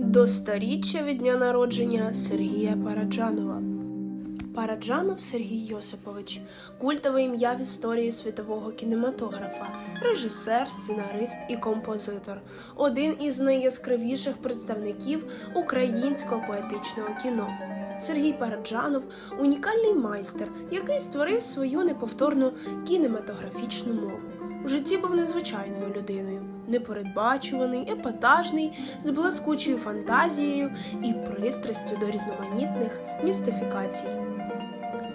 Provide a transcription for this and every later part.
До сторіччя від дня народження Сергія Параджанова. Параджанов Сергій Йосипович культове ім'я в історії світового кінематографа, режисер, сценарист і композитор, один із найяскравіших представників українського поетичного кіно. Сергій Параджанов унікальний майстер, який створив свою неповторну кінематографічну мову. Житті був незвичайною людиною, непередбачуваний, епатажний, з блискучою фантазією і пристрастю до різноманітних містифікацій.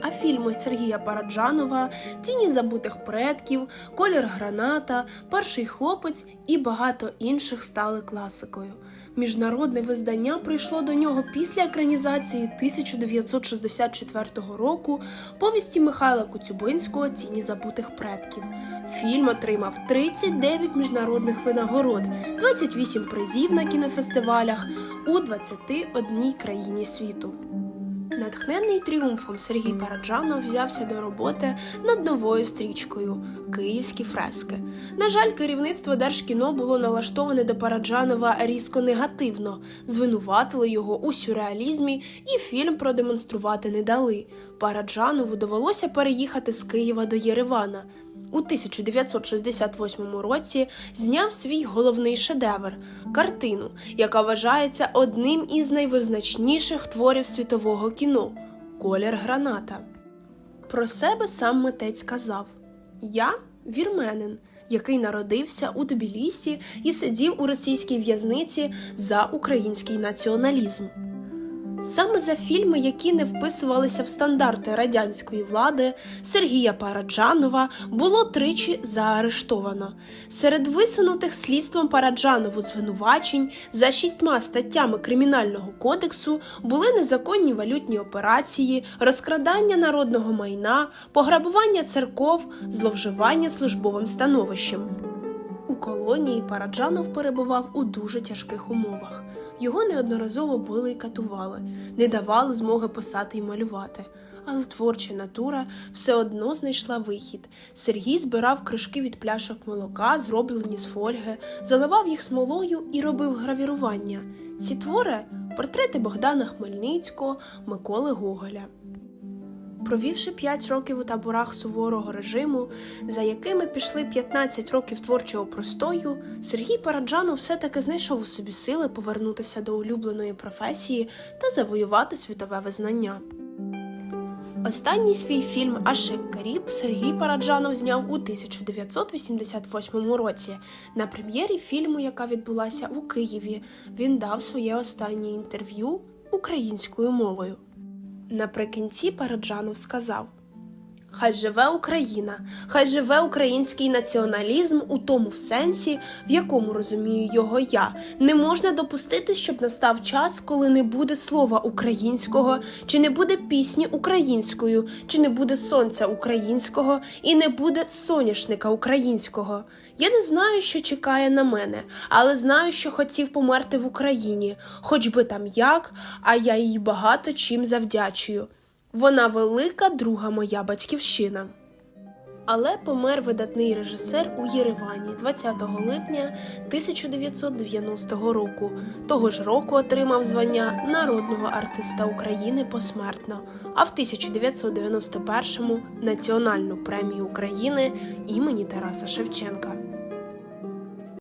А фільми Сергія Параджанова, Тіні забутих предків, Колір граната, Перший хлопець і багато інших стали класикою. Міжнародне визнання прийшло до нього після екранізації 1964 року повісті Михайла Коцюбинського Тіні забутих предків. Фільм отримав 39 міжнародних винагород, 28 призів на кінофестивалях у 21 країні світу. Натхнений тріумфом Сергій Параджанов взявся до роботи над новою стрічкою Київські фрески. На жаль, керівництво Держкіно було налаштоване до Параджанова різко негативно, звинуватили його у сюрреалізмі і фільм продемонструвати не дали. Параджанову довелося переїхати з Києва до Єревана. У 1968 році зняв свій головний шедевр картину, яка вважається одним із найвизначніших творів світового кіно Колір граната. Про себе сам митець сказав: Я вірменин, який народився у Тбілісі і сидів у російській в'язниці за український націоналізм. Саме за фільми, які не вписувалися в стандарти радянської влади, Сергія Параджанова було тричі заарештовано. Серед висунутих слідством Параджанову звинувачень за шістьма статтями Кримінального кодексу були незаконні валютні операції, розкрадання народного майна, пограбування церков, зловживання службовим становищем. Колонії Параджанов перебував у дуже тяжких умовах. Його неодноразово били і катували, не давали змоги писати і малювати. Але творча натура все одно знайшла вихід. Сергій збирав кришки від пляшок молока, зроблені з фольги, заливав їх смолою і робив гравірування. Ці твори портрети Богдана Хмельницького, Миколи Гоголя. Провівши 5 років у таборах суворого режиму, за якими пішли 15 років творчого простою, Сергій Параджанов все-таки знайшов у собі сили повернутися до улюбленої професії та завоювати світове визнання. Останній свій фільм Ашик Каріб Сергій Параджанов зняв у 1988 році. На прем'єрі фільму, яка відбулася у Києві, він дав своє останнє інтерв'ю українською мовою. Наприкінці Параджанов сказав: Хай живе Україна, хай живе український націоналізм у тому в сенсі, в якому розумію його я. Не можна допустити, щоб настав час, коли не буде слова українського, чи не буде пісні українською, чи не буде сонця українського, і не буде соняшника українського. Я не знаю, що чекає на мене, але знаю, що хотів померти в Україні, хоч би там як, а я їй багато чим завдячую. Вона велика друга моя батьківщина. Але помер видатний режисер у Єревані 20 липня 1990 року. Того ж року отримав звання народного артиста України посмертно, а в 1991-му Національну премію України імені Тараса Шевченка.